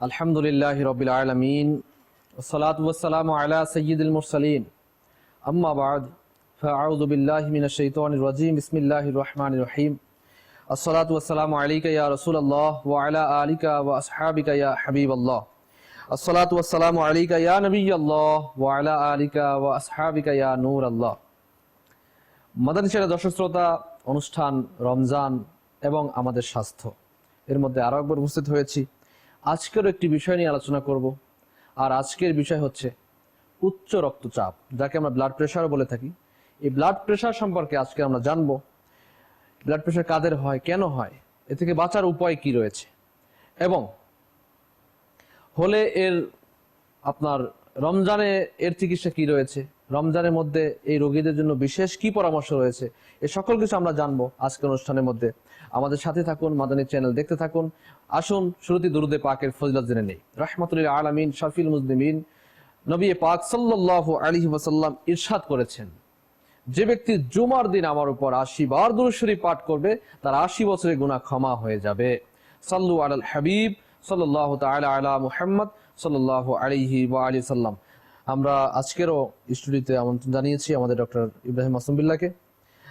আলহামদুলিল্লাহ রবিল আলমিন সালাতাম আলা সঈদুল মুরসালিন। আম্মাবাদ ফাউদুবিল্লাহমিনজিম ইসমিল্লাহ রহমান রহিম। আসসালাত ওয়াসালাম আলিকা ইয়া রসুল আল্লাহ ওয়ালা আলিকা ওয়া আসহাবিকা ইয়া হাবিব আল্লাহ আসসালাত ওয়াসালাম আলিকা নবী আল্লাহ ওয়ালা আলিকা ওয়া আসহাবিকা ইয়া নূর আল্লাহ মাদানী সেরা অনুষ্ঠান, রমজান এবং আমাদের স্বাস্থ্য। এর মধ্যে আরও একবার উপস্থিত হয়েছি। আজকের একটি বিষয় নিয়ে আলোচনা করব। আর আজকের বিষয় হচ্ছে উচ্চ রক্তচাপ, যাকে আমরা ব্লাড প্রেশার বলে থাকি। এই ব্লাড প্রেশার সম্পর্কে আজকে আমরা জানব। ব্লাড প্রেশার কাদের হয়, কেন হয়, এ থেকে বাঁচার উপায় কি রয়েছে? এবং হলে এর আপনার রমজানে এর চিকিৎসা কি রয়েছে? রমজানের মধ্যে এই রোগীদের জন্য বিশেষ কি পরামর্শ রয়েছে? এ সকল কিছু আমরা জানব আজকের অনুষ্ঠানের মধ্যে। আমাদের সাথে থাকুন, মাদানী চ্যানেল দেখতে থাকুন। আসুন, শুরুতে দুরুদে পাকের ফজিলত জেনে নেই। রহমতুল্লাহ আলমিন শফিল মুজলিমিন, নবী পাক সাল্লাল্লাহু আলাইহি ওসাল্লাম ইরশাদ করেছেন। যে ব্যক্তি জুমার দিন আমার উপর আশি বার দুরুশরী পাঠ করবে, তার আশি বছরের গুণা ক্ষমা হয়ে যাবে। সাল্লু আলাল হাবিব সাল্লাহ তাআলা আলা মুহাম্মদ, সাল্লাল্লাহু আলাইহি ওয়া আলিহি সাল্লাম আমরা আজকেরও স্টুডিওতে আমন্ত্রণ জানিয়েছি আমাদের ডক্টর ইব্রাহিম আসুমবিল্লাহকে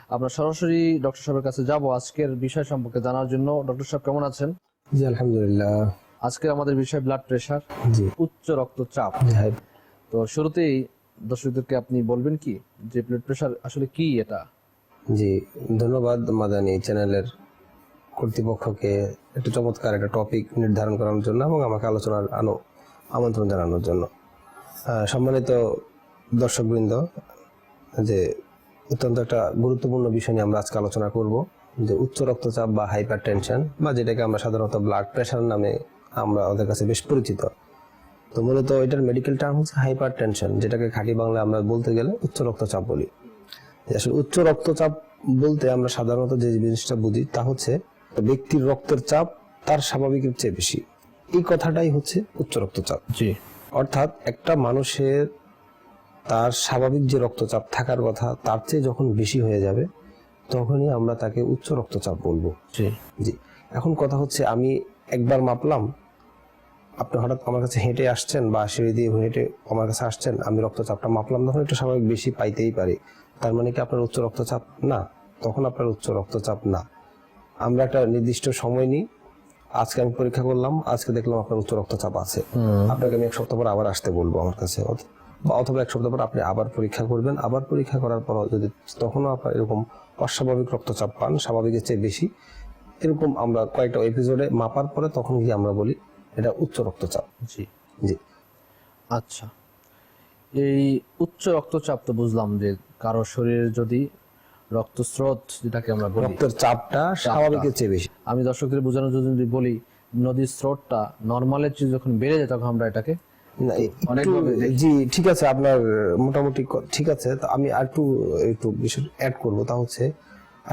আমরা সরাসরি ডক্টর সাহেবের কাছে যাব আজকের বিষয় সম্পর্কে জানার জন্য। ডক্টর সাহেব কেমন আছেন? জি আলহামদুলিল্লাহ। আজকের আমাদের বিষয় ব্লাড প্রেশার জি। উচ্চ রক্তচাপ। তো শুরুতেই দর্শকদেরকে আপনি বলবেন কি যে ব্লাড প্রেশার আসলে কি এটা? জি ধন্যবাদ মাদানী চ্যানেলের কর্তৃপক্ষকে একটা চমৎকার একটা টপিক নির্ধারণ করার জন্য এবং আমাকে আলোচনার আনো আমন্ত্রণ জানানোর জন্য। সম্মানিত দর্শকবৃন্দ, যে অত্যন্ত একটা গুরুত্বপূর্ণ বিষয় নিয়ে আমরা আজকে আলোচনা করব, যে উচ্চ রক্তচাপ বা হাইপার টেনশন বা যেটাকে আমরা সাধারণত ব্লাড প্রেশার নামে আমরা ওদের কাছে বেশ পরিচিত। তো মূলত এটার মেডিকেল টার্ম হচ্ছে হাইপার টেনশন যেটাকে খাঁটি বাংলায় আমরা বলতে গেলে উচ্চ রক্তচাপ বলি। আসলে উচ্চ রক্তচাপ বলতে আমরা সাধারণত যে জিনিসটা বুঝি তা হচ্ছে ব্যক্তির রক্তের চাপ তার স্বাভাবিকের চেয়ে বেশি। এই কথাটাই হচ্ছে উচ্চ রক্তচাপ। জি। অর্থাৎ একটা মানুষের তার স্বাভাবিক যে রক্তচাপ থাকার কথা তার চেয়ে যখন বেশি হয়ে যাবে তখনই আমরা তাকে উচ্চ রক্তচাপ বলব। জি। জি। এখন কথা হচ্ছে আমি একবার মাপলাম আপনি হঠাৎ আমার কাছে হেঁটে আসছেন বা সিঁড়ি দিয়ে হেঁটে আমার কাছে আসছেন আমি রক্তচাপটা মাপলাম তখন একটু স্বাভাবিক বেশি পাইতেই পারি। তার মানে কি আপনার উচ্চ রক্তচাপ না? তখন আপনার উচ্চ রক্তচাপ না। আমরা একটা নির্দিষ্ট সময় নিই আজকে আমি পরীক্ষা করলাম আজকে দেখলাম আপনার উচ্চ রক্তচাপ আছে। আপনাকে আমি এক সপ্তাহ পর আবার আসতে বলব আমার কাছে। বা অথবা এক সপ্তাহ পর আপনি আবার পরীক্ষা করবেন। আবার পরীক্ষা করার পর যদি তখনও আপনার এরকম অস্বাভাবিক রক্তচাপ পান স্বাভাবিকের চেয়ে বেশি এরকম আমরা কয়েকটা এপিসোডে মাপার পরে তখন গিয়ে আমরা বলি এটা উচ্চ রক্তচাপ। জি। জি। আচ্ছা। এই উচ্চ রক্তচাপ তো বুঝলাম যে কারও শরীরে যদি রক্তস্রোত যেটাকে আমরা বলি। রক্তের চাপটা স্বাভাবিকের চেয়ে বেশি। আমি দর্শকদের বোঝানোর জন্য যদি বলি নদীর স্রোতটা নর্মালের চেয়ে যখন বেড়ে যায় তখন আমরা এটাকে জি ঠিক আছে আপনার মোটামুটি ঠিক আছে তো আমি আর একটু একটু বিষয় অ্যাড করব। তা হচ্ছে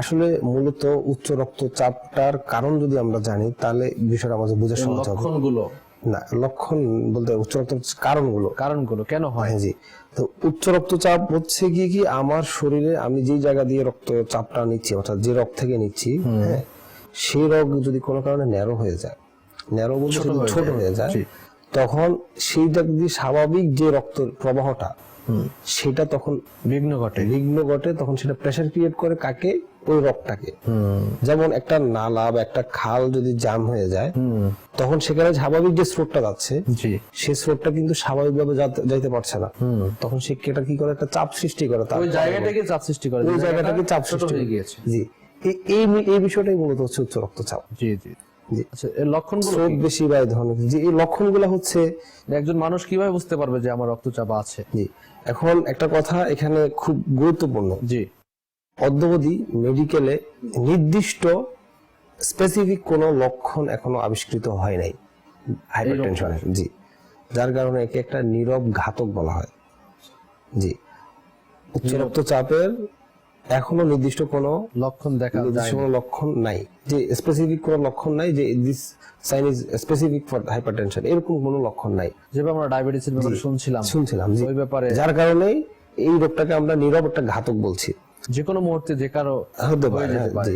আসলে মূলত উচ্চ রক্তচাপটার কারণ যদি আমরা জানি তাহলে বিষয়টা আমাদের বোঝা সহজ হবে। লক্ষণগুলো না লক্ষণ বলতে উচ্চ রক্ত কারণগুলো। কারণগুলো কেন হয়? হ্যাঁ জি। তো উচ্চ রক্তচাপ হচ্ছে কি কি আমার শরীরে আমি যে জায়গা দিয়ে রক্তচাপটা নিচ্ছি অর্থাৎ যে রক্ত থেকে নিচ্ছি হ্যাঁ সেই রোগ যদি কোনো কারণে ন্যারো হয়ে যায় ন্যারো বলতে ছোট হয়ে যায়। তখন সেইটা যদি স্বাভাবিক যে রক্ত প্রবাহটা সেটা তখন বিঘ্ন ঘটে। বিঘ্ন ঘটে তখন সেটা প্রেশার ক্রিয়েট করে কাকে? ওই রক্তটাকে যেমন একটা নালা বা একটা খাল যদি জাম হয়ে যায় তখন সেখানে স্বাভাবিক যে স্রোতটা যাচ্ছে সেই স্রোতটা কিন্তু স্বাভাবিকভাবে যাতে- যাইতে পারছে না। তখন সে কেটা কি করে? একটা চাপ সৃষ্টি করে তার। ওই জায়গাটাকে চাপ সৃষ্টি করে ওই জায়গাটাকে চাপ সৃষ্টি হয়ে গিয়েছে। জি। এই- এই বিষয়টাই মূলত হচ্ছে উচ্চ রক্তচাপ। জি জি। আচ্ছা এর লক্ষণগুলো বেশি বা ধরনের। যে এই লক্ষণগুলো হচ্ছে একজন মানুষ কীভাবে বুঝতে পারবে যে আমার রক্তচাপ আছে? জি। এখন একটা কথা এখানে খুব গুরুত্বপূর্ণ। জি। অদ্যবধি মেডিকেলে নির্দিষ্ট স্পেসিফিক কোনো লক্ষণ এখনও আবিষ্কৃত হয় নাই। হাইপারটেনশনের জি। যার কারণে একে একটা নীরব ঘাতক বলা হয়। জি। উচ্চ রক্তচাপের এখনও নির্দিষ্ট কোনো লক্ষণ দেখা যায় নির্দিষ্ট কোনো লক্ষণ নাই। যে স্পেসিফিক কোনো লক্ষণ নাই যে this sign is specific for hypertension এরকম কোনো লক্ষণ নাই। যেভাবে আমরা ডায়াবেটিসের ব্যাপারে শুনছিলাম শুনছিলাম ওই ব্যাপারে যার কারণে এই রোগটাকে আমরা নীরব একটা ঘাতক বলছি। যে কোনো মুহূর্তে যে কারও হতে পারে পারে।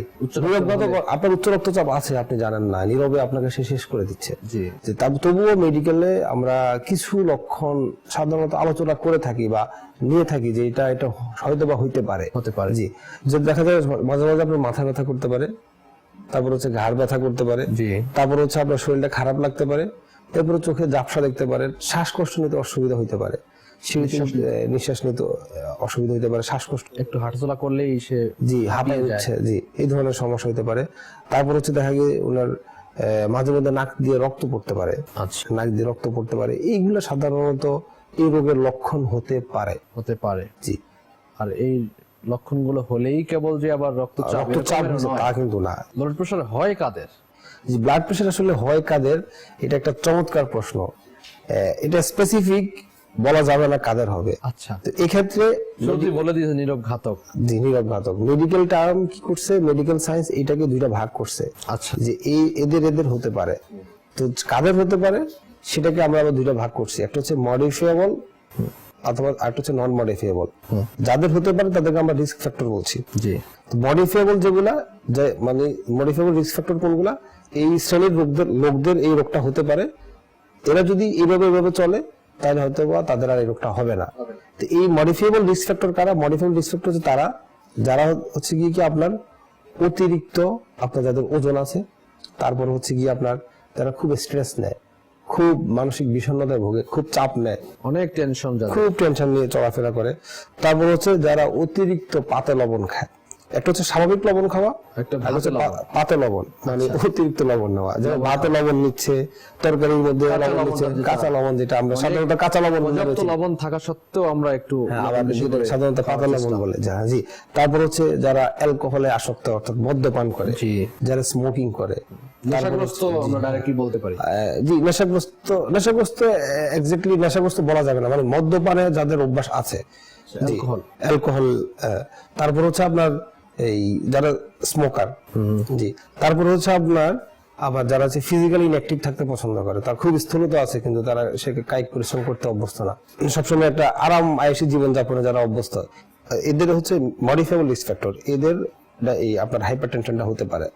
আপনার উচ্চ রক্তচাপ আছে আপনি জানেন না নীরবে আপনাকে সে শেষ করে দিচ্ছে। যে তবুও মেডিকেলে আমরা কিছু লক্ষণ সাধারণত আলোচনা করে থাকি বা নিয়ে থাকি যে এটা এটা হয়তো বা হইতে পারে। হতে পারে। জি। যে দেখা যায় মাঝে মাঝে আপনার মাথা ব্যথা করতে পারে তারপর হচ্ছে ঘাড় ব্যথা করতে পারে জি। তারপর হচ্ছে আপনার শরীরটা খারাপ লাগতে পারে তারপরে চোখে ঝাপসা দেখতে পারেন শ্বাসকষ্ট নিতে অসুবিধা হইতে পারে। সিঁড়িতে নিঃশ্বাস নিতে। অসুবিধা হইতে পারে শ্বাসকষ্ট। একটু হাঁটাচলা করলেই সে জি হাঁপায় উঠছে জি এই ধরনের সমস্যা হতে পারে। তারপর হচ্ছে দেখা গিয়ে ওনার মাঝে মধ্যে নাক দিয়ে রক্ত পড়তে পারে। আচ্ছা। নাক দিয়ে রক্ত পড়তে পারে। এইগুলো সাধারণত এই রোগের লক্ষণ হতে পারে। হতে পারে। জি। আর এই লক্ষণগুলো হলেই কেবল যে আবার রক্তচাপ রক্তচাপ তা কিন্তু না। ব্লাড প্রেশার হয় কাদের? যে ব্লাড প্রেশার আসলে হয় কাদের? এটা একটা চমৎকার প্রশ্ন। এটা স্পেসিফিক বলা যাবে না কাদের হবে। আচ্ছা। তো এক্ষেত্রে সত্যি বলে দিয়েছে নীরব ঘাতক। জি, নীরব ঘাতক। মেডিকেল টার্ম কি করছে? মেডিকেল সায়েন্স এটাকে দুইটা ভাগ করছে। আচ্ছা। যে এই এদের এদের হতে পারে। তো কাদের হতে পারে? সেটাকে আমরা আবার দুইটা ভাগ করছি। একটা হচ্ছে মডিফিয়েবল অথবা আরেকটা হচ্ছে নন মডিফিয়েবল যাদের হতে পারে তাদেরকে আমরা রিস্ক ফ্যাক্টর বলছি। জি। মডিফিয়েবল যেগুলা যে মানে মডিফিয়েবল রিস্ক ফ্যাক্টর কোনগুলা? এই শ্রেণির লোকদের লোকদের এই রোগটা হতে পারে। এরা যদি এইভাবে এইভাবে চলে তাহলে হয়তো বা তাদের আর এই রোগটা হবে না। তো এই মডিফিয়েবল রিস্ক ফ্যাক্টর কারা? মডিফিয়েবল রিস্ক ফ্যাক্টর হচ্ছে তারা। যারা হচ্ছে কি কি আপনার অতিরিক্ত আপনার যাদের ওজন আছে তারপর হচ্ছে কি আপনার যারা খুব স্ট্রেস নেয় খুব মানসিক বিষণ্ণতায় ভোগে খুব চাপ নেয় অনেক টেনশন খুব টেনশন নিয়ে চলাফেরা করে তারপর হচ্ছে যারা অতিরিক্ত পাতে লবণ খায় একটা হচ্ছে স্বাভাবিক লবণ খাওয়া একটা হচ্ছে পাতে লবণ মানে অতিরিক্ত লবণ নেওয়া। যারা ভাতে লবণ। নিচ্ছে তরকারির মধ্যে লবণ নিচ্ছে কাঁচা লবণ যেটা আমরা সাধারণত কাঁচা লবণ বলে পর্যাপ্ত লবণ থাকা সত্ত্বেও আমরা একটু হ্যাঁ, সাধারণত পাতা লবণ বলে যা জি। তারপর হচ্ছে যারা অ্যালকোহলে আসক্ত অর্থাৎ মদ্যপান করে যারা স্মোকিং করে নেশাগ্রস্ত আমরা ডাইরেক্টলি বলতে পারি? আহ, জি নেশাগ্রস্ত নেশাগ্রস্ত এক্স্যাক্টলি নেশাগ্রস্ত বলা যাবে না মানে মদ্যপানে যাদের অভ্যাস আছে অ্যালকোহল। অ্যালকোহল তারপর হচ্ছে আপনার এই যারা স্মোকার জি। তারপরে হচ্ছে আপনার আবার যারা হচ্ছে ফিজিক্যালি ইনঅ্যাক্টিভ থাকতে পছন্দ করে তার খুব স্থূলতা আছে কিন্তু তারা সে কায়িক পরিশ্রম করতে অভ্যস্ত না। সবসময় একটা আরাম আয়সী জীবনযাপনে যারা অভ্যস্ত এদের হচ্ছে মডিফাইবল রিস্ক ফ্যাক্টর এদের এই আপনার হাইপার টেনশনটা হতে পারে।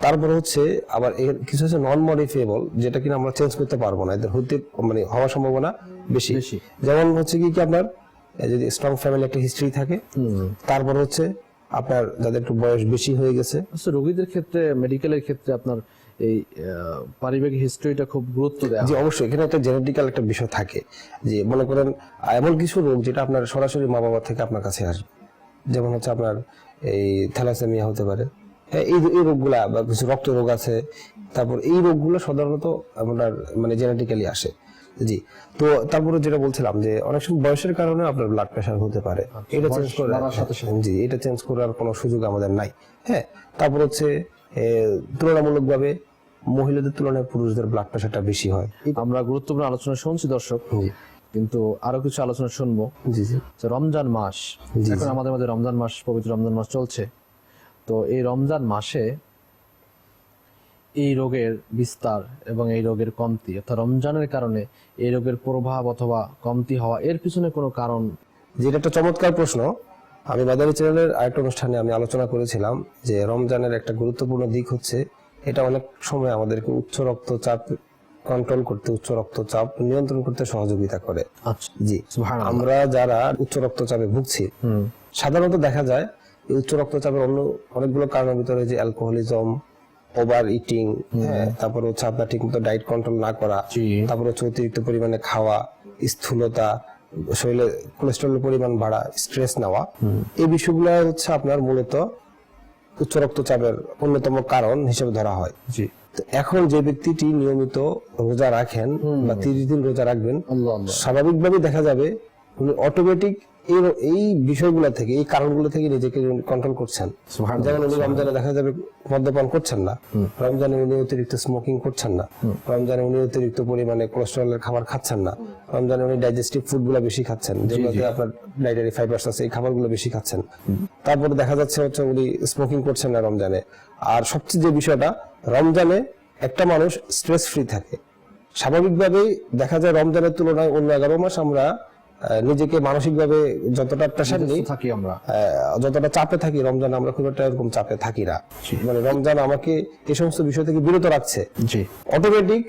তারপর হচ্ছে আবার এর কিছু হচ্ছে নন মডিফাইবল যেটা কিনা আমরা চেঞ্জ করতে পারব না এদের হতে মানে হওয়ার সম্ভাবনা বেশি। বেশি। যেমন হচ্ছে কি কি আপনার যদি স্ট্রং ফ্যামিলি একটা হিস্ট্রি থাকে তারপর হচ্ছে আপনার যাদের একটু বয়স বেশি হয়ে গেছে। আচ্ছা রোগীদের ক্ষেত্রে মেডিকেলের ক্ষেত্রে আপনার এই পারিবারিক হিস্ট্রিটা খুব গুরুত্ব দেয় যে অবশ্যই এখানে একটা জেনেটিক্যাল একটা বিষয় থাকে যে মনে করেন এমন কিছু রোগ যেটা আপনার সরাসরি মা বাবা থেকে আপনার কাছে আসবে যেমন হচ্ছে আপনার এই থ্যালাসেমিয়া হতে পারে। হ্যাঁ, এই এই রোগগুলা বা কিছু রক্ত রোগ আছে। তারপর এই রোগগুলো সাধারণত আপনার মানে জেনেটিক্যালি আসে। জি। তো তারপরে যেটা বলছিলাম যে অনেক সময় বয়সের কারণে আপনার ব্লাড প্রেশার হতে পারে। এটা চেঞ্জ করে বাড়ার সাথে জি এটা চেঞ্জ করার কোনো সুযোগ আমাদের নাই। হ্যাঁ তারপর হচ্ছে তুলনামূলকভাবে মহিলাদের তুলনায় পুরুষদের ব্লাড প্রেশারটা বেশি হয়। আমরা গুরুত্বপূর্ণ আলোচনা শুনছি দর্শক। কিন্তু আরও কিছু আলোচনা শুনব। জি জি। রমজান মাস। এখন আমাদের মধ্যে রমজান মাস পবিত্র রমজান মাস চলছে। তো এই রমজান মাসে এই রোগের বিস্তার এবং এই রোগের কমতি অর্থাৎ রমজানের কারণে এই রোগের প্রভাব অথবা কমতি হওয়া এর পিছনে কোনো কারণ? যেটা একটা চমৎকার প্রশ্ন। আমি বাদারি চ্যানেলের আরেকটা অনুষ্ঠানে আমি আলোচনা করেছিলাম যে রমজানের একটা গুরুত্বপূর্ণ দিক হচ্ছে এটা অনেক সময় আমাদেরকে উচ্চ রক্তচাপ কন্ট্রোল করতে উচ্চ রক্তচাপ নিয়ন্ত্রণ করতে সহযোগিতা করে। আচ্ছা। জি। আমরা যারা উচ্চ রক্তচাপে ভুগছি সাধারণত দেখা যায় উচ্চ রক্তচাপের অন্য অনেকগুলো কারণের ভিতরে যে অ্যালকোহলিজম ওভার ইটিং হ্যাঁ তারপর হচ্ছে আপনার ঠিক মতো ডায়েট কন্ট্রোল না করা তারপর হচ্ছে অতিরিক্ত পরিমাণে খাওয়া স্থূলতা শরীরে কোলেস্ট্রলের পরিমাণ বাড়া স্ট্রেস নেওয়া এই বিষয়গুলো হচ্ছে আপনার মূলত উচ্চ রক্তচাপের অন্যতম কারণ হিসেবে ধরা হয়। জি। এখন যে ব্যক্তিটি নিয়মিত রোজা রাখেন বা তিরিশ দিন রোজা রাখবেন স্বাভাবিকভাবে দেখা যাবে উনি অটোমেটিক এই এই বিষয়গুলো থেকে এই কারণগুলো থেকে নিজেকে কন্ট্রোল করছেন। যেমন উনি রমজানে দেখা যাবে মদ্যপান করছেন না। রমজানে উনি অতিরিক্ত স্মোকিং করছেন না। রমজানে উনি অতিরিক্ত পরিমাণে কোলেস্ট্রলের খাবার খাচ্ছেন না। রমজানে উনি ডাইজেস্টিভ ফুডগুলো বেশি খাচ্ছেন। যেগুলোতে আপনার ডাইটারি ফাইবার্স আছে এই খাবারগুলো বেশি খাচ্ছেন। তারপরে দেখা যাচ্ছে হচ্ছে উনি স্মোকিং করছেন না রমজানে। আর সবচেয়ে যে বিষয়টা রমজানে একটা মানুষ স্ট্রেস ফ্রি থাকে। স্বাভাবিকভাবেই দেখা যায় রমজানের তুলনায় অন্য এগারো মাস আমরা নিজেকে মানসিকভাবে যতটা প্রেশার নিই থাকি আমরা। যতটা চাপে থাকি রমজান আমরা খুব একটা এরকম চাপে থাকি না। মানে রমজান আমাকে এই সমস্ত বিষয় থেকে বিরত রাখছে। জি। অটোমেটিক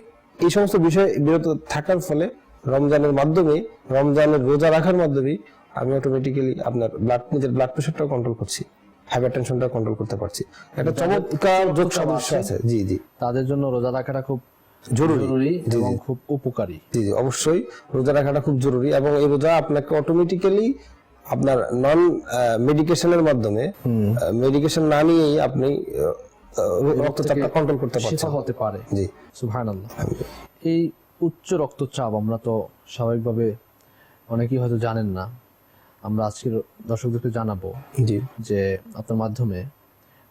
এই সমস্ত বিষয়ে বিরত থাকার ফলে রমজানের মাধ্যমে রমজানের রোজা রাখার মাধ্যমে আমি অটোমেটিক্যালি আপনার ব্লাড নিজের ব্লাড প্রেশারটা কন্ট্রোল করছি। হাইপার টেনশনটা কন্ট্রোল করতে পারছি। একটা চমৎকার যোগ সমস্যা আছে। জি জি। তাদের জন্য রোজা রাখাটা খুব জরুরি। এবং খুব উপকারী। জি জি অবশ্যই রোজা রাখাটা খুব জরুরি এবং এই রোজা আপনাকে অটোমেটিক্যালি আপনার নন মেডিকেশনের মাধ্যমে মেডিকেশন না নিয়েই আপনি রক্তচাপটা কন্ট্রোল করতে পারছেন। হতে পারে। জি। সুবহানাল্লাহ। এই উচ্চ রক্তচাপ আমরা তো স্বাভাবিকভাবে অনেকেই হয়তো জানেন না। আমরা আজকের দর্শকদেরকে জানাব জি। যে আপনার মাধ্যমে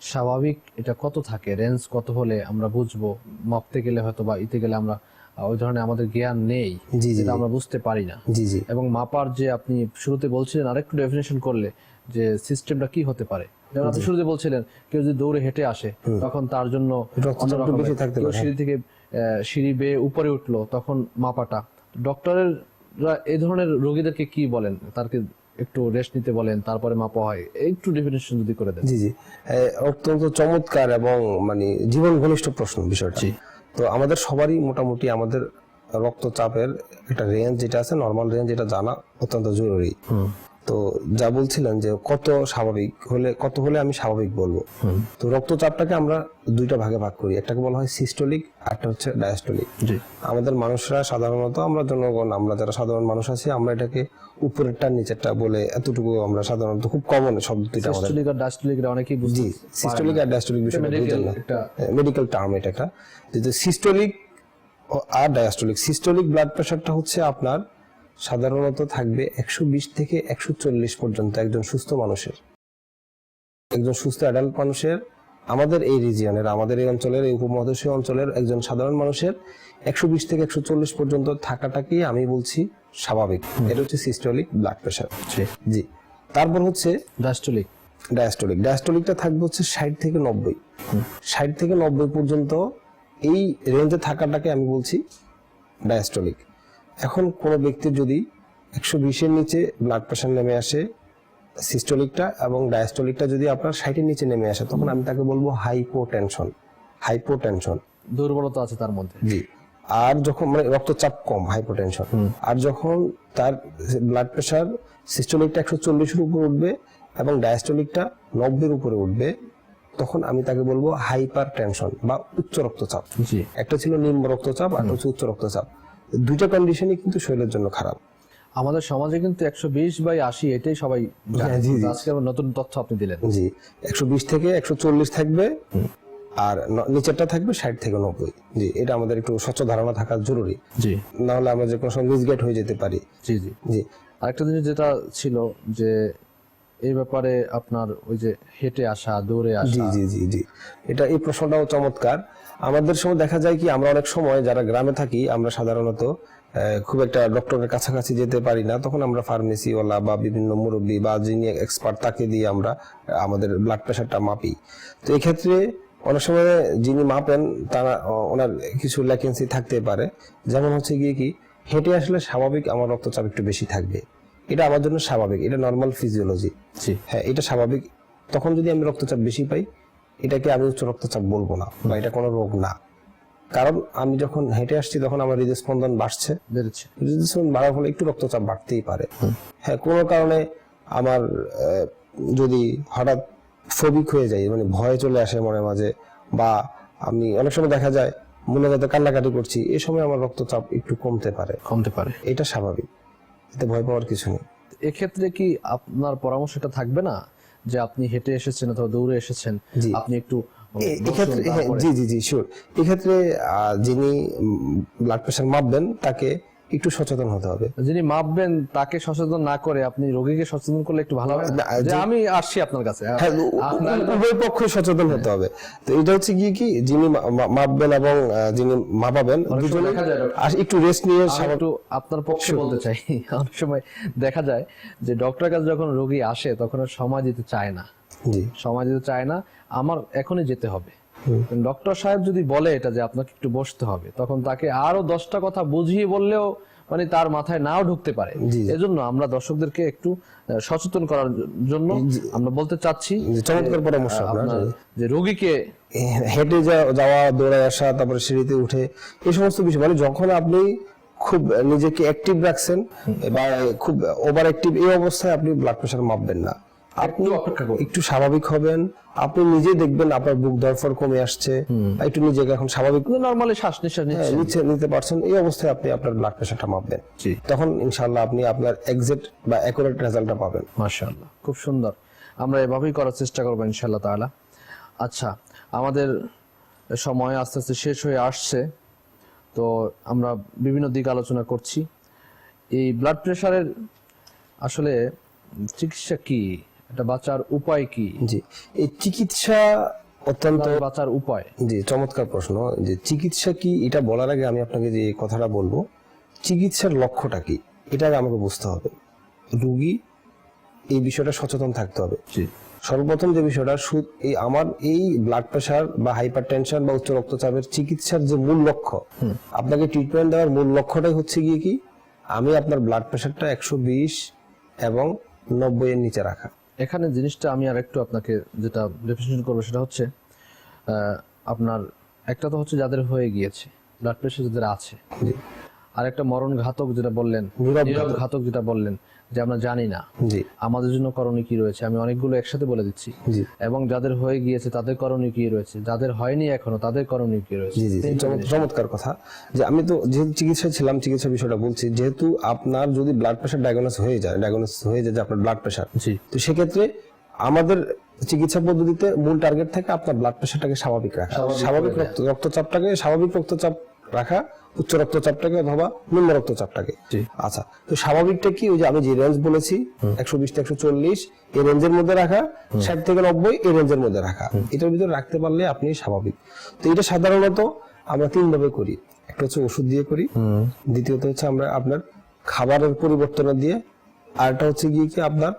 স্বাভাবিক এটা কত থাকে? রেঞ্জ কত হলে আমরা বুঝব? মাপতে গেলে হয়তো বা ইতে গেলে আমরা ওই ধরনের আমাদের জ্ঞান নেই। যেটা আমরা বুঝতে পারি না। জি জি। এবং মাপার যে আপনি শুরুতে বলছিলেন আরেকটু ডেফিনেশন করলে যে সিস্টেমটা কি হতে পারে? যেমন আপনি শুরুতে বলছিলেন কেউ যদি দৌড়ে হেঁটে আসে তখন তার জন্য কেউ সিঁড়ি থেকে সিঁড়ি বেয়ে উপরে উঠল তখন মাপাটা। ডক্টরের এই ধরনের রোগীদেরকে কি বলেন? তারকে একটু রেস্ট নিতে বলেন তারপরে মাপা হয়। একটু ডেফিনেশন যদি করে দেন। জি জি। অত্যন্ত চমৎকার এবং মানে জীবন ঘনিষ্ঠ প্রশ্ন বিষয়টা। তো আমাদের সবারই মোটামুটি আমাদের রক্তচাপের একটা রেঞ্জ যেটা আছে নর্মাল রেঞ্জ এটা জানা অত্যন্ত জরুরি। তো যা বলছিলেন যে কত স্বাভাবিক হলে কত হলে আমি স্বাভাবিক বলব? তো রক্তচাপটাকে আমরা দুইটা ভাগে ভাগ করি। একটাকে বলা হয় সিস্টোলিক একটা হচ্ছে ডায়াস্টোলিক আমাদের মানুষরা সাধারণত আমরা জনগণ আমরা যারা সাধারণ মানুষ আছি আমরা এটাকে উপরেরটা নিচেরটা বলে এতটুকু আমরা সাধারণত খুব কমন শব্দ দুইটা আমাদের সিস্টোলিক আর ডায়াস্টোলিক অনেকেই বুঝতে জি সিস্টোলিক আর ডায়াস্টোলিক বিষয়টা বুঝেন না। মেডিকেল টার্ম এটা একটা। সিস্টোলিক আর ডায়াস্টোলিক সিস্টোলিক ব্লাড প্রেশারটা হচ্ছে আপনার সাধারণত থাকবে একশো বিশ থেকে একশো চল্লিশ পর্যন্ত একজন সুস্থ মানুষের। একজন সুস্থ অ্যাডাল্ট মানুষের আমাদের এই রিজিয়নের আমাদের এই অঞ্চলের এই উপমহাদেশীয় অঞ্চলের একজন সাধারণ মানুষের একশো বিশ থেকে একশো চল্লিশ পর্যন্ত থাকাটাকেই আমি বলছি স্বাভাবিক। এটা হচ্ছে সিস্টোলিক ব্লাড প্রেশার জি। তারপর হচ্ছে ডায়াস্টোলিক ডায়াস্টোলিক ডায়াস্টোলিকটা থাকবে হচ্ছে ষাট থেকে নব্বই। ষাট থেকে নব্বই পর্যন্ত এই রেঞ্জে থাকাটাকে আমি বলছি ডায়াস্টোলিক এখন কোনো ব্যক্তির যদি একশো বিশের নিচে ব্লাড প্রেশার নেমে আসে সিস্টোলিকটা এবং ডায়াস্টোলিকটা যদি আপনার ষাটের নিচে নেমে আসে তখন আমি তাকে বলব হাইপোটেনশন হাইপোটেনশন দুর্বলতা আছে তার মধ্যে। জি। আর যখন মানে রক্তচাপ কম হাইপোটেনশন আর যখন তার ব্লাড প্রেশার সিস্টোলিকটা একশো চল্লিশের উপর উঠবে এবং ডায়াস্টোলিকটা নব্বের উপরে উঠবে তখন আমি তাকে বলব হাইপার টেনশন বা উচ্চ রক্তচাপ। জি। একটা ছিল নিম্ন রক্তচাপ আর হচ্ছে উচ্চ রক্তচাপ। দুইটা কন্ডিশনই কিন্তু শরীরের জন্য খারাপ। আমাদের সমাজে কিন্তু একশো বিশ বাই আশি এটাই সবাই হ্যাঁ। আজকে নতুন তথ্য আপনি দিলেন। জি একশো বিশ থেকে একশো চল্লিশ থাকবে। আর নিচেরটা থাকবে ষাট থেকে নব্বই। জি এটা আমাদের একটু স্বচ্ছ ধারণা থাকা জরুরি। জি। না হলে আমরা যে কোনো সময় মিসগেট হয়ে যেতে পারি। জি জি। জি। আরেকটা জিনিস যেটা ছিল যে এই ব্যাপারে আপনার ওই যে হেঁটে আসা দৌড়ে জি আসা। জি জি জি। এটা এই প্রশ্নটাও চমৎকার। আমাদের সময় দেখা যায় কি আমরা অনেক সময় যারা গ্রামে থাকি আমরা সাধারণত খুব একটা ডক্টরের কাছাকাছি যেতে পারি না। তখন আমরা ফার্মেসি ওয়ালা বা বিভিন্ন মুরব্বী বা যিনি এক্সপার্ট তাকে দিয়ে আমরা আমাদের ব্লাড প্রেশারটা মাপি। তো এক্ষেত্রে ক্ষেত্রে অনেক সময় যিনি মাপেন তারা ওনার কিছু ল্যাকেন্সি থাকতে পারে। যেমন হচ্ছে গিয়ে কি হেঁটে আসলে স্বাভাবিক আমার রক্তচাপ একটু বেশি থাকবে। এটা আমার জন্য স্বাভাবিক এটা নর্মাল ফিজিওলজি হ্যাঁ এটা স্বাভাবিক। তখন যদি আমি রক্তচাপ বেশি পাই এটাকে আমি উচ্চ রক্তচাপ বলব না বা এটা কোনো রোগ না। কারণ আমি যখন হেঁটে আসছি তখন আমার হৃদস্পন্দন বাড়ছে। বেড়েছে। হৃদস্পন্দন বাড়ার ফলে একটু রক্তচাপ বাড়তেই পারে। হ্যাঁ কোনো কারণে আমার যদি হঠাৎ ফবিক হয়ে যায় মানে ভয় চলে আসে মনে মাঝে বা আমি অনেক সময় দেখা যায় মনে যাতে কান্নাকাটি করছি এই সময় আমার রক্তচাপ একটু কমতে পারে। কমতে পারে। এটা স্বাভাবিক এতে ভয় পাওয়ার কিছু নেই। এক্ষেত্রে কি আপনার পরামর্শটা থাকবে না যে আপনি হেঁটে এসেছেন অথবা দৌড়ে এসেছেন আপনি একটু এক্ষেত্রে হ্যাঁ, জি জি জি শিওর এক্ষেত্রে আহ, যিনি ব্লাড প্রেশার মাপবেন তাকে একটু সচেতন হতে হবে। যিনি মাপবেন তাকে সচেতন না করে আপনি রোগীকে সচেতন করলে একটু ভালো হবে। যে আমি আসছি আপনার কাছে হ্যাঁ উভয় পক্ষই সচেতন হতে হবে। তো এটা হচ্ছে গিয়ে কি যিনি মাপবেন এবং যিনি মাপাবেন দুজনে একটু রেস্ট নিয়ে একটু আপনার পক্ষে বলতে চাই অনেক সময় দেখা যায় যে ডক্টরের কাছে যখন রোগী আসে তখন সময় দিতে চায় না। জি। সময় দিতে চায় না আমার এখনই যেতে হবে। ডক্টর সাহেব যদি বলে এটা যে আপনাকে একটু বসতে হবে তখন তাকে আরও দশটা কথা বুঝিয়ে বললেও মানে তার মাথায় নাও ঢুকতে পারে। এজন্য আমরা দর্শকদেরকে একটু সচেতন করার জন্য আমরা বলতে চাচ্ছি চমৎকার পরামর্শ যে রোগীকে হেঁটে যাওয়া দৌড়ায় আসা তারপরে সিঁড়িতে উঠে এই সমস্ত বিষয়। মানে যখন আপনি খুব নিজেকে অ্যাক্টিভ রাখছেন বা খুব ওভার অ্যাক্টিভ এই অবস্থায় আপনি ব্লাড প্রেশার মাপবেন না। আপনি অপেক্ষা করুন। একটু স্বাভাবিক হবেন। আপনি নিজে দেখবেন আপনার বুক দরফর কমে আসছে। একটু নিজেকে এখন স্বাভাবিক নর্মালি শ্বাস নিঃশ্বাস হ্যাঁ, নিচ্ছে নিতে পারছেন। এই অবস্থায় আপনি আপনার ব্লাড প্রেশারটা মাপবেন। জি। তখন ইনশাআল্লাহ আপনি আপনার এক্সাক্ট বা অ্যাকুরেট রেজাল্টটা পাবেন। মাশাআল্লাহ। খুব সুন্দর। আমরা এভাবেই করার চেষ্টা করব ইনশাআল্লাহ তাআলা। আচ্ছা আমাদের সময় আস্তে আস্তে শেষ হয়ে আসছে। তো আমরা বিভিন্ন দিক আলোচনা করছি। এই ব্লাড প্রেশারের আসলে চিকিৎসা কি? এটা বাঁচার উপায় কি? জি। এই চিকিৎসা অত্যন্ত বাঁচার উপায়। জি চমৎকার প্রশ্ন। যে চিকিৎসা কি? এটা বলার আগে আমি আপনাকে যে কথাটা বলব চিকিৎসার লক্ষ্যটা কি? এটা আমাকে বুঝতে হবে। রুগী এই বিষয়টা সচেতন থাকতে হবে। জি। সর্বপ্রথম যে বিষয়টা এই আমার এই ব্লাড প্রেশার বা হাইপার টেনশন বা উচ্চ রক্তচাপের চিকিৎসার যে মূল লক্ষ্য আপনাকে ট্রিটমেন্ট দেওয়ার মূল লক্ষ্যটাই হচ্ছে গিয়ে কি? আমি আপনার ব্লাড প্রেশারটা একশো বিশ এবং নব্বই এর নিচে রাখা। এখানে জিনিসটা আমি আর একটু আপনাকে যেটা ডেফিনেশন করব সেটা হচ্ছে আহ, আপনার একটা তো হচ্ছে যাদের হয়ে গিয়েছে ব্লাড প্রেশার যাদের আছে আর একটা মরণ ঘাতক যেটা বললেন ঘাতক যেটা বললেন যে আমরা জানি না। আমাদের জন্য করণীয় কি রয়েছে? আমি অনেকগুলো একসাথে বলে দিচ্ছি। এবং যাদের হয়ে গিয়েছে তাদের করণীয় কি রয়েছে? যাদের হয়নি এখনও তাদের করণীয় কি রয়েছে? চমৎকার কথা। যে আমি তো যেহেতু চিকিৎসা ছিলাম চিকিৎসা বিষয়টা বলছি যেহেতু আপনার যদি ব্লাড প্রেশার ডায়াগনোস হয়ে যায় ডায়াগনোস হয়ে যায় যে আপনার ব্লাড প্রেশার জি। তো সেক্ষেত্রে আমাদের চিকিৎসা পদ্ধতিতে মূল টার্গেট থাকে আপনার ব্লাড প্রেশারটাকে স্বাভাবিক রাখা। স্বাভাবিক রক্তচাপটাকে স্বাভাবিক রক্তচাপ রাখা উচ্চ রক্তচাপটাকে অথবা নিম্ন রক্তচাপটাকে। আচ্ছা তো স্বাভাবিকটা কি? ওই যে আমি যে রেঞ্জ বলেছি একশো বিশ একশো চল্লিশ এই রেঞ্জের মধ্যে রাখা ষাট থেকে নব্বই এই রেঞ্জের মধ্যে রাখা। এটার ভিতরে রাখতে পারলে আপনি স্বাভাবিক। তো এটা সাধারণত আমরা তিন ভাবে করি। একটা হচ্ছে ওষুধ দিয়ে করি। দ্বিতীয়ত হচ্ছে আমরা আপনার খাবারের পরিবর্তন দিয়ে আর একটা হচ্ছে গিয়ে কি আপনার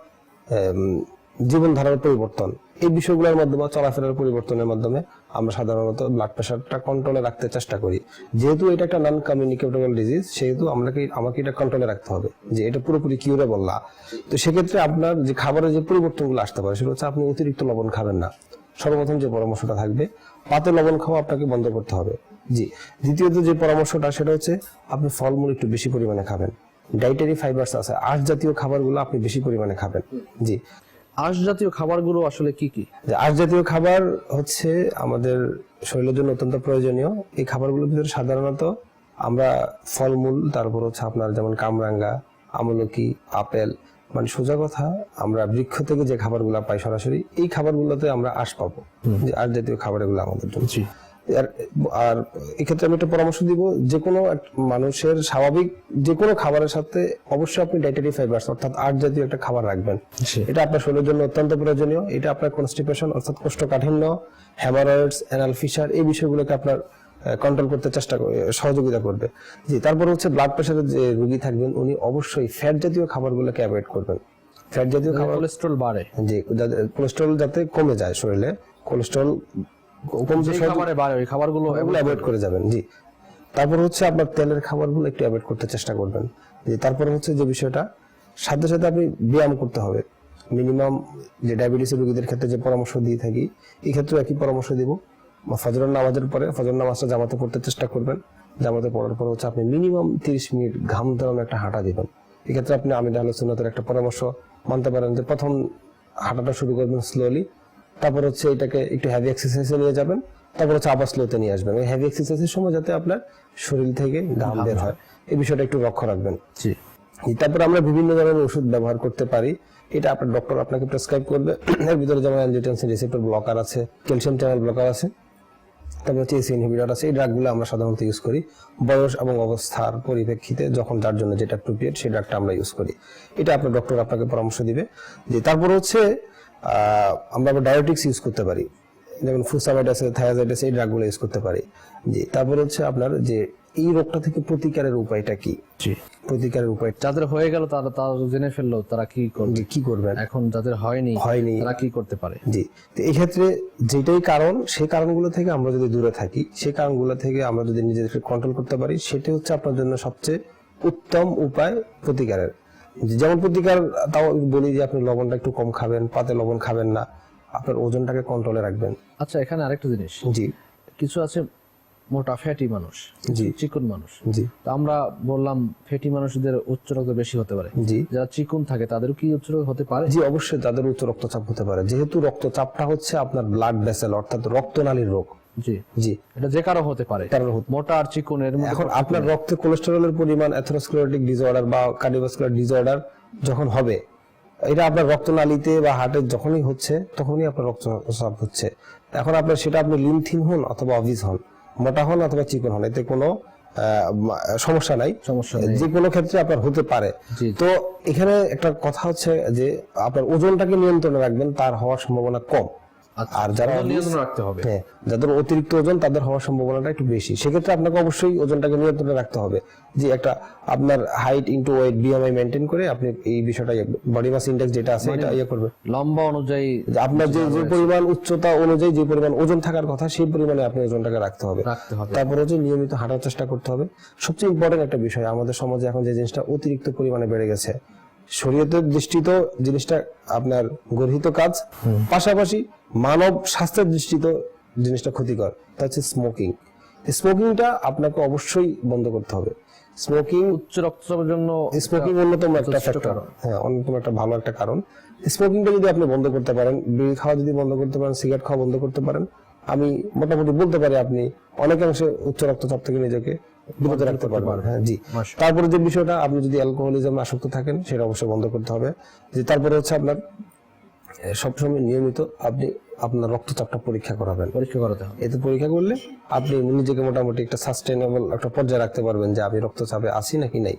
জীবন ধারার পরিবর্তন। এই বিষয়গুলোর মাধ্যমে, চলাফেরার পরিবর্তনের মাধ্যমে আমরা সাধারণত ব্লাড প্রেশারটা কন্ট্রোলে রাখতে চেষ্টা করি। যেহেতু এটা একটা নন কমিউনিকেটেবল ডিজিজ সেহেতু আমাকে আমাকে এটা কন্ট্রোলে রাখতে হবে, যে এটা পুরোপুরি কিউরেবল না। তো সেক্ষেত্রে আপনার যে খাবারের যে পরিবর্তনগুলো আসতে পারে সেটা হচ্ছে আপনি অতিরিক্ত লবণ খাবেন না। সর্বপ্রথম যে পরামর্শটা থাকবে, পাতে লবণ খাওয়া আপনাকে বন্ধ করতে হবে। জি। দ্বিতীয়ত যে পরামর্শটা, সেটা হচ্ছে আপনি ফলমূল একটু বেশি পরিমাণে খাবেন। ডাইটারি ফাইবারস আছে। আঁশ জাতীয় খাবারগুলো আপনি বেশি পরিমাণে খাবেন। জি। আঁশ জাতীয় খাবারগুলো আসলে কি কি? আঁশ জাতীয় খাবার হচ্ছে আমাদের শরীরের জন্য অত্যন্ত প্রয়োজনীয়। এই খাবারগুলোর ভিতরে সাধারণত আমরা ফলমূল তারপর হচ্ছে আপনার যেমন কামরাঙ্গা আমলকি আপেল মানে সোজা কথা আমরা বৃক্ষ থেকে যে খাবারগুলো পাই সরাসরি এই খাবারগুলোতে আমরা আশ পাবো। যে আঁশ জাতীয় খাবার এগুলো আমাদের জন্য। আর এক্ষেত্রে আমি একটা পরামর্শ দিব যে কোনো মানুষের স্বাভাবিক যে কোনো খাবারের সাথে অবশ্যই আপনি ডাইটারি ফাইবারস অর্থাৎ আট জাতীয় একটা খাবার রাখবেন। জি। এটা আপনার শরীরের জন্য অত্যন্ত প্রয়োজনীয় এটা আপনার কনস্টিপেশন অর্থাৎ কোষ্ঠকাঠিন্য হ্যামারয়েডস অ্যানাল ফিশার এই বিষয়গুলোকে আপনার কন্ট্রোল করতে চেষ্টা সহযোগিতা করবে। জি তারপর হচ্ছে ব্লাড প্রেশারের যে রোগী থাকবেন উনি অবশ্যই ফ্যাট জাতীয় খাবারগুলোকে অ্যাভয়েড করবেন। ফ্যাট জাতীয় খাবার কোলেস্ট্রল বাড়ে। যাদের কোলেস্ট্রল যাতে কমে যায় শরীরে কোলেস্ট্রল কমতে যে খাবারে বাড়ে ওই খাবারগুলো এগুলো অ্যাভয়েড করে যাবেন জি। তারপর হচ্ছে আপনার তেলের খাবারগুলো একটু অ্যাভয়েড করতে চেষ্টা করবেন। জি তারপর হচ্ছে যে বিষয়টা সাথে সাথে আপনি ব্যায়াম করতে হবে। মিনিমাম যে ডায়াবেটিস রোগীদের ক্ষেত্রে যে পরামর্শ দিয়ে থাকি এই ক্ষেত্রে একই পরামর্শ দিব। ফজরের নামাজের পরে ফজর নামাজটা জামাতে পড়তে চেষ্টা করবেন। জামাতে পড়ার পর হচ্ছে আপনি মিনিমাম তিরিশ মিনিট ঘাম ধরানো একটা হাঁটা দিবেন। এক্ষেত্রে আপনি আমি আলোচনাতের একটা পরামর্শ মানতে পারেন যে প্রথম হাঁটাটা শুরু করবেন স্লোলি তারপর হচ্ছে এটাকে একটু হেভি এক্সারসাইজে নিয়ে যাবেন। তারপর হচ্ছে আবার স্লোতে নিয়ে আসবেন। হেভি এক্সারসাইজের সময় যাতে আপনার শরীর থেকে ঘাম বের হয়। এই বিষয়টা একটু লক্ষ্য রাখবেন। জি। তারপর আমরা বিভিন্ন ধরনের ওষুধ ব্যবহার করতে পারি। এটা আপনার ডক্টর আপনাকে প্রেসক্রাইব করবে। এর ভিতরে যেমন অ্যাঞ্জিওটেনসিন রিসেপ্টর ব্লকার আছে ক্যালসিয়াম চ্যানেল ব্লকার আছে তারপর হচ্ছে এসি ইনহিবিটর আছে। এই ড্রাগগুলো আমরা সাধারণত ইউজ করি। বয়স এবং অবস্থার পরিপ্রেক্ষিতে যখন যার জন্য যেটা অ্যাপ্রোপ্রিয়েট সেই ড্রাগটা আমরা ইউজ করি। এটা আপনার ডক্টর আপনাকে পরামর্শ দিবে। যে তারপর হচ্ছে আমরা আবার ডায়োটিক্স ইউজ করতে পারি। যেমন ফুসামাইড আছে থায়াজাইড আছে এই ড্রাগগুলো ইউজ করতে পারি। জি তারপর হচ্ছে আপনার যে এই রোগটা থেকে প্রতিকারের উপায়টা কি? জি। প্রতিকারের উপায় যাদের হয়ে গেল তারা তারা জেনে ফেলল তারা কি করবে? কি করবেন এখন যাদের হয়নি হয়নি। তারা কি করতে পারে? জি তো এই ক্ষেত্রে যেটাই কারণ সেই কারণগুলো থেকে আমরা যদি দূরে থাকি সেই কারণগুলো থেকে আমরা যদি নিজেদেরকে কন্ট্রোল করতে পারি সেটা হচ্ছে আপনার জন্য সবচেয়ে উত্তম উপায় প্রতিকারের। যেমন প্রতিকার তাও বলি যে আপনি লবণটা একটু কম খাবেন পাতে লবণ খাবেন না। আপনার ওজনটাকে কন্ট্রোলে রাখবেন। আচ্ছা এখানে আরেকটা জিনিস। জি। কিছু আছে মোটা ফ্যাটি মানুষ জি। চিকন মানুষ। জি। তো আমরা বললাম ফ্যাটি মানুষদের উচ্চ রক্ত বেশি হতে পারে। জি। যারা চিকন থাকে তাদেরও কি উচ্চ রক্ত হতে পারে? জি অবশ্যই তাদের উচ্চ রক্তচাপ হতে পারে। যেহেতু রক্তচাপটা হচ্ছে আপনার ব্লাড ভেসেল অর্থাৎ রক্তনালীর রোগ। জি। জি। এটা যে কারও হতে পারে। কারণ মোটা আর চিকনের মধ্যে এখন আপনার রক্তে কোলেস্টেরলের পরিমাণ অ্যাথেরোস্ক্লেরোটিক ডিসঅর্ডার বা কার্ডিওভাস্কুলার ডিসঅর্ডার যখন হবে এটা আপনার রক্তনালীতে বা হার্টে যখনই হচ্ছে তখনই আপনার রক্তচাপ হচ্ছে। এখন আপনার সেটা আপনি লিনথিন হন অথবা অভিজ হন মোটা হন অথবা চিকন হন এতে কোনো সমস্যা নাই। সমস্যা যে কোনো ক্ষেত্রে আপনার হতে পারে। তো এখানে একটা কথা হচ্ছে যে আপনার ওজনটাকে নিয়ন্ত্রণে রাখবেন তার হওয়ার সম্ভাবনা কম। আর যারা নিয়ন্ত্রণ রাখতে হবে। হ্যাঁ যাদের অতিরিক্ত ওজন তাদের হওয়ার সম্ভাবনাটা একটু বেশি। সেক্ষেত্রে আপনাকে অবশ্যই ওজনটাকে নিয়ন্ত্রণে রাখতে হবে। যে একটা আপনার height into weight BMI maintain করে আপনি এই বিষয়টা বডি মাস ইন্ডেক্স যেটা আছে এটা ইয়ে করবে লম্বা অনুযায়ী আপনার যে যে পরিমাণ উচ্চতা অনুযায়ী যে পরিমাণ ওজন থাকার কথা সেই পরিমাণে আপনি ওজনটাকে রাখতে হবে। রাখতে হবে। তারপর হচ্ছে নিয়মিত হাঁটার চেষ্টা করতে হবে। সবচেয়ে ইম্পর্টেন্ট একটা বিষয় আমাদের সমাজে এখন যে জিনিসটা অতিরিক্ত পরিমাণে বেড়ে গেছে শরীয়তের দৃষ্টিতে জিনিসটা আপনার গর্হিত কাজ। পাশাপাশি মানব স্বাস্থ্যের দৃষ্টিতে জিনিসটা ক্ষতিকর। তা হচ্ছে স্মোকিং স্মোকিংটা আপনাকে অবশ্যই বন্ধ করতে হবে। স্মোকিং উচ্চ রক্তচাপের জন্য স্মোকিং অন্যতম একটা ফ্যাক্টর হ্যাঁ অন্যতম একটা ভালো একটা কারণ। স্মোকিংটা যদি আপনি বন্ধ করতে পারেন বিড়ি খাওয়া যদি বন্ধ করতে পারেন সিগারেট খাওয়া বন্ধ করতে পারেন আমি মোটামুটি বলতে পারি আপনি অনেকাংশে উচ্চ রক্তচাপ থেকে নিজেকে বিরত রাখতে পারবেন। হ্যাঁ জি। তারপরে যে বিষয়টা আপনি যদি অ্যালকোহলিজম আসক্ত থাকেন সেটা অবশ্যই বন্ধ করতে হবে। যে তারপরে হচ্ছে আপনার সবসময় নিয়মিত আপনি আপনার রক্তচাপটা পরীক্ষা করাবেন। পরীক্ষা করাতে হবে। এতে পরীক্ষা করলে আপনি নিজেকে মোটামুটি একটা সাস্টেনেবল একটা পর্যায়ে রাখতে পারবেন যে আমি রক্তচাপে আছি নাকি নাই।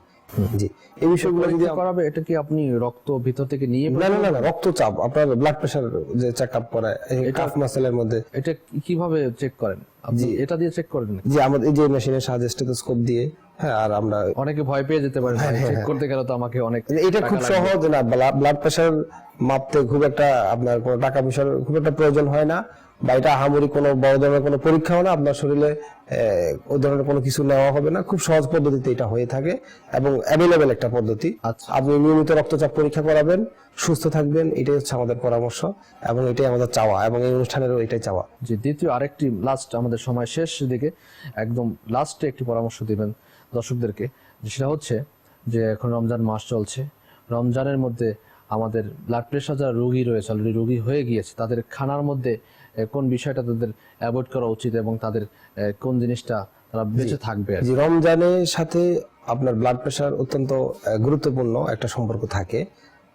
জি। এই বিষয়গুলো যদি করাবে এটা কি আপনি রক্ত ভিতর থেকে নিয়ে না না না রক্তচাপ আপনার ব্লাড প্রেশার যে চেক আপ করা কাফ মাসেলের মধ্যে। এটা কীভাবে চেক করেন? আপনি এটা দিয়ে চেক করেন? যে আমাদের এই যে মেশিনের সাহায্যে স্টেথোস্কোপ দিয়ে হ্যাঁ আর আমরা অনেকে ভয় পেয়ে যেতে পারে চেক করতে গেলে তো আমাকে অনেক এটা খুব সহজ না ব্লাড প্রেশার মাপতে খুব একটা আপনার কোনো টাকা পয়সার খুব একটা প্রয়োজন হয় না। বা এটা আহামরি কোনো বড় ধরনের কোনো পরীক্ষাও না আপনার শরীরে ওই ধরনের কোনো কিছু নেওয়া হবে না। খুব সহজ পদ্ধতিতে এটা হয়ে থাকে এবং অ্যাভেলেবেল একটা পদ্ধতি। আচ্ছা। আপনি নিয়মিত রক্তচাপ পরীক্ষা করাবেন সুস্থ থাকবেন এটাই হচ্ছে আমাদের পরামর্শ এবং এটাই আমাদের চাওয়া এবং এই অনুষ্ঠানেরও এটাই চাওয়া। যে দ্বিতীয় আরেকটি লাস্ট আমাদের সময় শেষ দিকে একদম লাস্টে একটি পরামর্শ দিবেন দর্শকদেরকে সেটা হচ্ছে যে এখন রমজান মাস চলছে। রমজানের মধ্যে আমাদের ব্লাড প্রেশার যারা রোগী রয়েছে অলরেডি রোগী হয়ে গিয়েছে তাদের খানার মধ্যে কোন বিষয়টা তাদের অ্যাভয়েড করা উচিত এবং তাদের কোন জিনিসটা তারা বেঁচে থাকবে আর রমজানের সাথে আপনার ব্লাড প্রেশার অত্যন্ত গুরুত্বপূর্ণ একটা সম্পর্ক থাকে।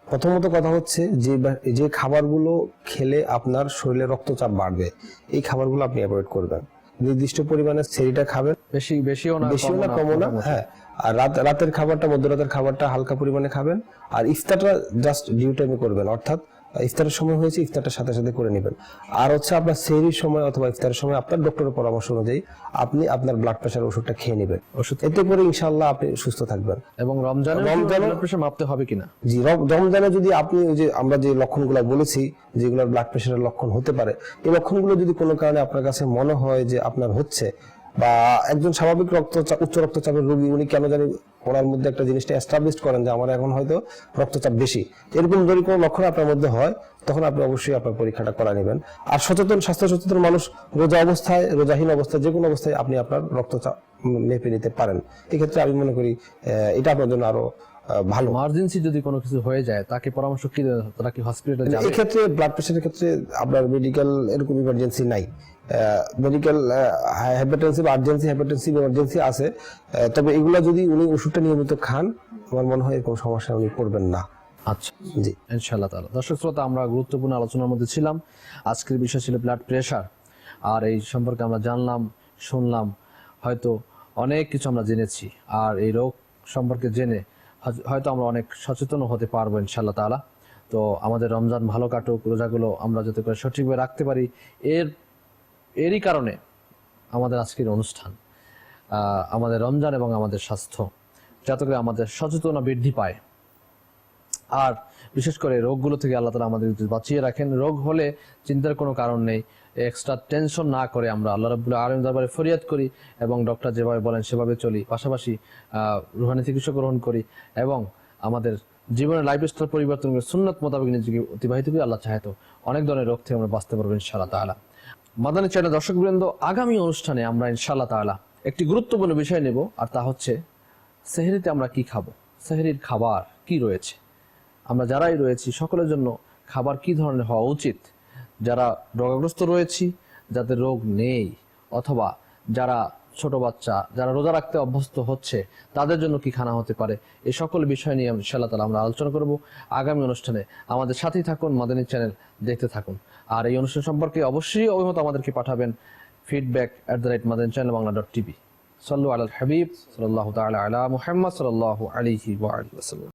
প্রথমত কথা হচ্ছে যে যে খাবারগুলো খেলে আপনার শরীরে রক্তচাপ বাড়বে এই খাবারগুলো আপনি অ্যাভয়েড করবেন। নির্দিষ্ট পরিমাণে সেরিটা খাবেন। বেশি বেশিও না বেশিও না কমও না হ্যাঁ। আর রাত রাতের খাবারটা মধ্যরাতের খাবারটা হালকা পরিমাণে খাবেন। আর ইফতারটা জাস্ট ডিউ টাইমে করবেন অর্থাৎ ইফতারের সময় হয়েছে ইফতারটার সাথে সাথে করে নেবেন। আর হচ্ছে আপনার সেহরির সময় অথবা ইফতারের সময় আপনার ডক্টরের পরামর্শ অনুযায়ী আপনি আপনার ব্লাড প্রেশার ওষুধটা খেয়ে নেবেন। ওষুধ এতে করে ইনশাআল্লাহ আপনি সুস্থ থাকবেন। এবং রমজান রমজানে- ব্লাড প্রেশার মাপতে হবে কিনা? জি রমজানে যদি আপনি ওই যে আমরা যে লক্ষণগুলো বলেছি যেগুলো ব্লাড প্রেশারের লক্ষণ হতে পারে এই লক্ষণগুলো যদি কোনো কারণে আপনার কাছে মনে হয় যে আপনার হচ্ছে বা একজন স্বাভাবিক রক্তচাপ উচ্চ রক্তচাপের রোগী উনি কেন জানি ওনার মধ্যে একটা জিনিসটা এস্টাবলিশ করেন যে আমার এখন হয়তো রক্তচাপ বেশি। এরকম যদি কোনো লক্ষণ আপনার মধ্যে হয় তখন আপনি অবশ্যই আপনার পরীক্ষাটা করা নেবেন। আর সচেতন স্বাস্থ্য সচেতন মানুষ রোজা অবস্থায় রোজাহীন অবস্থায় যে কোনো অবস্থায় আপনি আপনার রক্তচাপ মেপে নিতে পারেন। এক্ষেত্রে আমি মনে করি এটা আপনার জন্য আরও ভালো। ইমার্জেন্সি যদি কোনো কিছু হয়ে যায় তাকে পরামর্শ কি তারা কি হসপিটালে যাবে? এই ক্ষেত্রে ব্লাড প্রেশারের ক্ষেত্রে আপনার মেডিকেল এরকম ইমার্জেন্সি নাই। Medical hypertensive urgency hypertensive emergency আছে। তবে এগুলো যদি উনি ওষুধটা নিয়মিত খান আমার মনে হয় এরকম সমস্যা উনি পড়বেন না। আচ্ছা। জি। ইনশাআল্লাহ তাআলা। দর্শক শ্রোতা আমরা গুরুত্বপূর্ণ আলোচনার মধ্যে ছিলাম। আজকের বিষয় ছিল ব্লাড প্রেশার আর এই সম্পর্কে আমরা জানলাম শুনলাম হয়তো অনেক কিছু আমরা জেনেছি। আর এই রোগ সম্পর্কে জেনে হয়তো- হয়তো আমরা অনেক সচেতন হতে পারব ইনশাআল্লাহ তাআলা। তো আমাদের রমজান ভালো কাটুক রোজাগুলো আমরা যাতে করে সঠিকভাবে রাখতে পারি এর এরই কারণে আমাদের আজকের অনুষ্ঠান আমাদের রমজান এবং আমাদের স্বাস্থ্য, যাতে করে আমাদের সচেতনতা বৃদ্ধি পায়। আর বিশেষ করে রোগগুলো থেকে আল্লাহ তালা আমাদের বাঁচিয়ে রাখেন, রোগ হলে চিন্তার কোনো কারণ নেই। এক্সট্রা টেনশন না করে আমরা আল্লাহ রাবুল্লাহ আলম দরবারে ফরিয়াদ করি এবং ডক্টর যেভাবে বলেন সেভাবে চলি। পাশাপাশি রুহানি চিকিৎসা গ্রহণ করি এবং আমাদের জীবনের লাইফস্টাইল পরিবর্তন করে সুন্নত মোতাবেক নিজেকে অতিবাহিত করি, আল্লাহ চাহেতো অনেক ধরনের রোগ থেকে আমরা বাঁচতে পারব ইনশাআল্লাহ তাআলা। মাদানী চ্যানেল দর্শকবৃন্দ, আগামী অনুষ্ঠানে আমরা ইনশাল্লাহ তালা একটি গুরুত্বপূর্ণ বিষয় নেব, আর তা হচ্ছে সেহেরিতে আমরা কি খাব? সেহেরির খাবার কি রয়েছে? আমরা যারাই রয়েছি, সকলের জন্য খাবার কি ধরনের হওয়া উচিত? যারা রোগাগ্রস্ত রয়েছি, যাদের রোগ নেই, অথবা যারা ছোট বাচ্চা যারা রোজা রাখতে অভ্যস্ত হচ্ছে, তাদের জন্য কি খানা হতে পারে? এই সকল বিষয় নিয়ে ইনশাআল্লাহ তালা আমরা আলোচনা করব আগামী অনুষ্ঠানে। আমাদের সাথেই থাকুন, মাদানী চ্যানেল দেখতে থাকুন। আর এই অনুষ্ঠান সম্পর্কে অবশ্যই অভিমত আমাদেরকে পাঠাবেন feedback at the rate Madani channel Bangla dot TV সাল্লু আল হাবিব সাল্লাহ তালা আলা মুহাম্মদ সাল্লাহ আলিহি ওয়াসাল্লাম।